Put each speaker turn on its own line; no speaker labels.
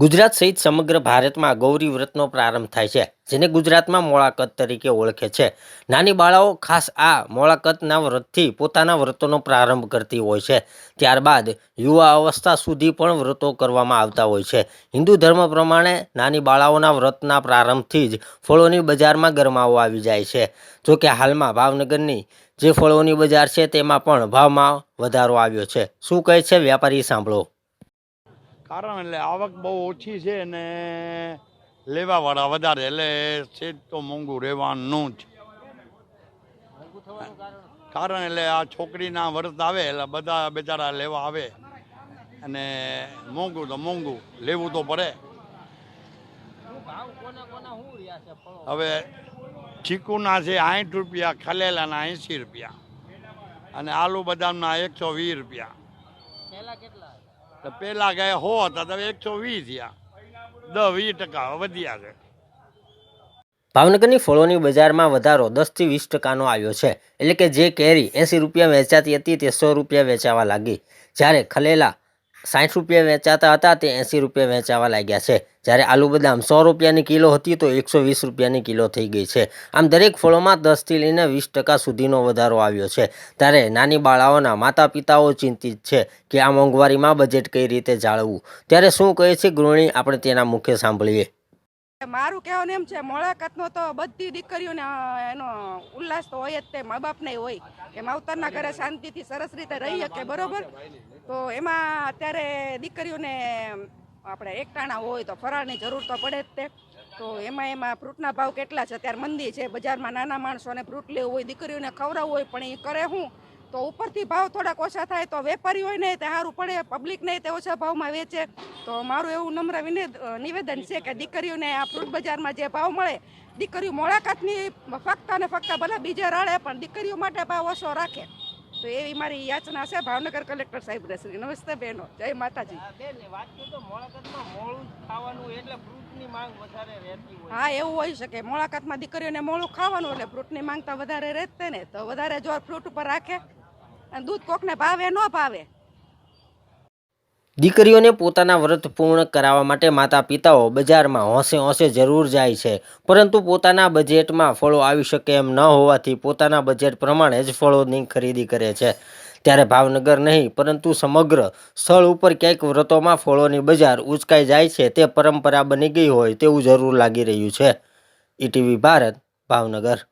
ગુજરાત સહિત સમગ્ર ભારતમાં ગૌરી વ્રતનો પ્રારંભ થાય છે, જેને ગુજરાતમાં મોળાકત તરીકે ઓળખે છે. નાની બાળાઓ ખાસ આ મોળાકતના વ્રતથી પોતાના વ્રતોનો પ્રારંભ કરતી હોય છે. ત્યારબાદ યુવા અવસ્થા સુધી પણ વ્રતો કરવામાં આવતા હોય છે. હિન્દુ ધર્મ પ્રમાણે નાની બાળાઓના વ્રતના પ્રારંભથી જ ફળોની બજારમાં ગરમાવો આવી જાય છે. જોકે હાલમાં ભાવનગરની જે ફળોની બજાર છે તેમાં પણ ભાવમાં વધારો આવ્યો છે. શું કહે છે? વ્યાપારી સાંભળો.
કારણ એટલે આવક બહુ ઓછી છે ને લેવાવાળા વધારે, એટલે સેજ તો મોંઘું રહેવાનું જ. કારણ એટલે આ છોકરીના વ્રત આવે, એટલે બધા બેચારા લેવા આવે. અને મોંઘું તો મોંઘું, લેવું તો પડે. હવે ચીકુના છે સાઠ રૂપિયા, ખલેલાના એંસી રૂપિયા. અને આલુ બદામના એકસો વીસ રૂપિયા. તો પેલા ગયા હો હતા, તો એકસો વીસ થયા. દસ, વીસ ટકા વધ્યા છે.
ભાવનગરની ફળોની બજારમાં વધારો દસથી વીસ ટકાનો આવ્યો છે. એટલે કે જે કેરી એંસી રૂપિયા વેચાતી હતી તે સો રૂપિયા વેચાવા લાગી. જ્યારે ખલેલા સાઠ રૂપિયા વેચાતા હતા તે એંસી રૂપિયા વેચાવા લાગ્યા છે. જ્યારે આલુ બદામ સો રૂપિયાની કિલો હતી તો એકસો વીસ રૂપિયાની કિલો થઈ ગઈ છે. આમ દરેક ફળોમાં દસથી લઈને વીસ ટકા સુધીનો વધારો આવ્યો છે. ત્યારે નાની બાળાઓના માતા પિતાઓ ચિંતિત છે કે આ મોંઘવારીમાં બજેટ કઈ રીતે જાળવવું? ત્યારે શું કહે છે ગૃહિણી? આપણે તેના મુખ્ય સાંભળીએ.
મારું કહેવાનું એમ છે, મોળાકતનો તો બધી દીકરીઓને એનો ઉલ્લાસ તો હોય જ તે મા બાપને હોય. કે માવતરના ઘરે શાંતિથી સરસ રીતે રહી શકે બરોબર? તો એમાં અત્યારે દીકરીઓને આપણે એકટાણા હોય તો ફરાળની જરૂર તો પડે જ તે. તો એમાં એમાં ફ્રૂટના ભાવ કેટલા છે? અત્યારે મંદી છે, બજારમાં નાના માણસોને ફ્રૂટ લેવું હોય, દીકરીઓને ખવડાવવું હોય, પણ એ કરે શું તો ઉપરથી ભાવ થોડાક ઓછા થાય તો વેપારી હોય ને તે સારું પડે પબ્લિક નહીં તે ઓછા ભાવમાં વેચે. તો મારું એવું નમ્ર નિવેદન છે કે દીકરીઓને આ ફ્રૂટ બજારમાં જે ભાવ મળે દીકરીઓ મોળાકાતની ફક્ત ને ફક્ત ભલે બીજે રડે પણ દીકરીઓ માટે ભાવ ઓછો રાખે. તો એવી મારી યાચના છે ભાવનગર કલેક્ટર સાહેબ શ્રી નમસ્તે બહેનો જય માતાજી. હા એવું હોઈ શકે. મોળાકાતમાં દીકરીઓને મોળું ખાવાનું એટલે ફ્રૂટની માંગતા વધારે રહેતે ને. તો વધારે જોર ફ્રૂટ ઉપર રાખે. અને દૂધ કોકને ભાવે, ન ભાવે.
દીકરીઓને પોતાના વ્રત પૂર્ણ કરાવવા માટે માતા પિતાઓ બજારમાં હોંશે હોંશે જરૂર જાય છે. પરંતુ પોતાના બજેટમાં ફળો આવી શકે એમ ન હોવાથી પોતાના બજેટ પ્રમાણે જ ફળોની ખરીદી કરે છે. ત્યારે ભાવનગર નહીં, પરંતુ સમગ્ર સ્થળ ઉપર ક્યાંક વ્રતોમાં ફળોની બજાર ઉચકાઈ જાય છે તે પરંપરા બની ગઈ હોય તેવું જરૂર લાગી રહ્યું છે. ઈટીવી ભારત, ભાવનગર.